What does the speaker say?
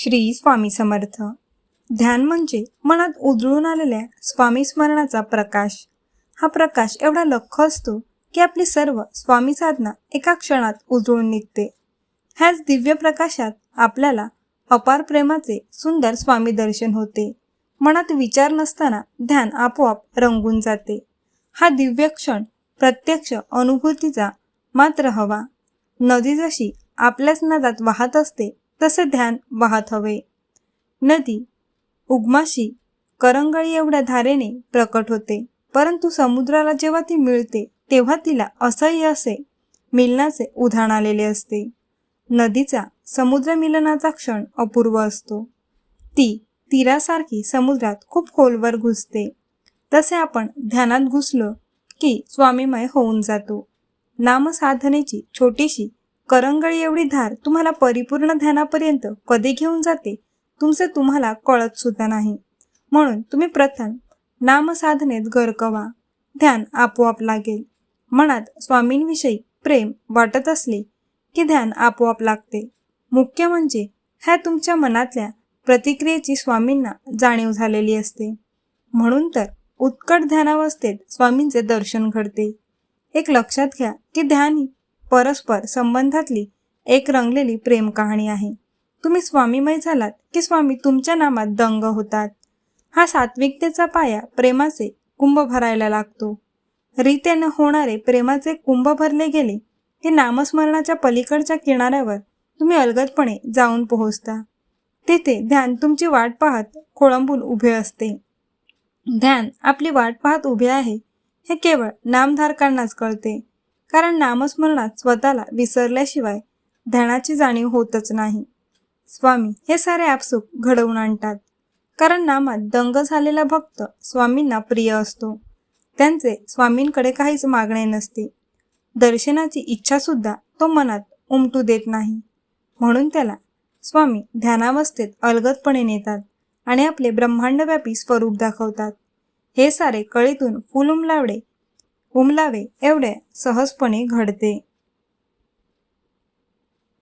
श्री स्वामी समर्थ. ध्यान म्हणजे मनात उजळून आलेल्या स्वामी स्मरणाचा प्रकाश. हा प्रकाश एवढा लख असतो की आपली सर्व स्वामी साधना एका क्षणात उजळून निघते. ह्याच दिव्य प्रकाशात आपल्याला अपार प्रेमाचे सुंदर स्वामी दर्शन होते. मनात विचार नसताना ध्यान आपोआप रंगून जाते. हा दिव्य क्षण प्रत्यक्ष अनुभूतीचा मात्र हवा. नदी जशी आपल्याच नदात वाहत असते तसे ध्यान वाहत हवे. नदी उगमाशी करंगळी एवढ्या धारेने प्रकट होते. परंतु समुद्राला जेव्हा ती मिळते तेव्हा तिला असह्य असे मिलनाचे उधाण आलेले असते. नदीचा समुद्र मिलनाचा क्षण अपूर्व असतो. ती तीरासारखी समुद्रात खूप खोलवर घुसते. तसे आपण ध्यानात घुसलो की स्वामीमय होऊन जातो. नामसाधनेची छोटीशी करंगळी एवढी धार तुम्हाला परिपूर्ण ध्यानापर्यंत कधी घेऊन जाते? तुमचे तुम्हाला कळत सुद्धा नाही. म्हणून तुम्ही प्रथम नामसाधनेत गरकवा. ध्यान आपोआप लागेल. मनात स्वामींविषयी प्रेम वाटत असले की ध्यान आपोआप लागते. मुख्य म्हणजे ह्या तुमच्या मनातल्या प्रतिक्रियेची स्वामींना जाणीव झालेली असते. म्हणून तर उत्कट ध्यानावस्थेत स्वामींचे दर्शन घडते. एक लक्षात घ्या की ध्यान ही परस्पर संबंधातली एक रंगलेली प्रेम कहाणी आहे. तुम्ही स्वामीमय झालात की स्वामी तुमच्या नामात दंग होतात? हा सात्विकतेचा पाया प्रेमाचे कुंभ भरायला लागतो. रीतेनं होणारे प्रेमाचे कुंभ भरले गेले की नामस्मरणाच्या पलीकडच्या किनाऱ्यावर तुम्ही अलगदपणे जाऊन पोहोचता. तेथे ध्यान तुमची वाट पाहत खोळंबून उभे असते. ध्यान आपली वाट पाहत उभे आहे हे केवळ नामधारकांनाच कळते. कारण नामस्मरणात स्वतःला विसरल्याशिवाय ध्यानाची जाणीव होतच नाही. स्वामी हे सारे आपसूक घडवून आणतात. कारण नामात दंग झालेला भक्त स्वामींना प्रिय असतो. त्यांचे स्वामींकडे काहीच मागणे नसते. दर्शनाची इच्छासुद्धा तो मनात उमटू देत नाही. म्हणून त्याला स्वामी ध्यानावस्थेत अलगदपणे नेतात आणि आपले ब्रह्मांडव्यापी स्वरूप दाखवतात. हे सारे कळीतून फुल उमलावडे उमलावे एवढे सहजपणे घडते.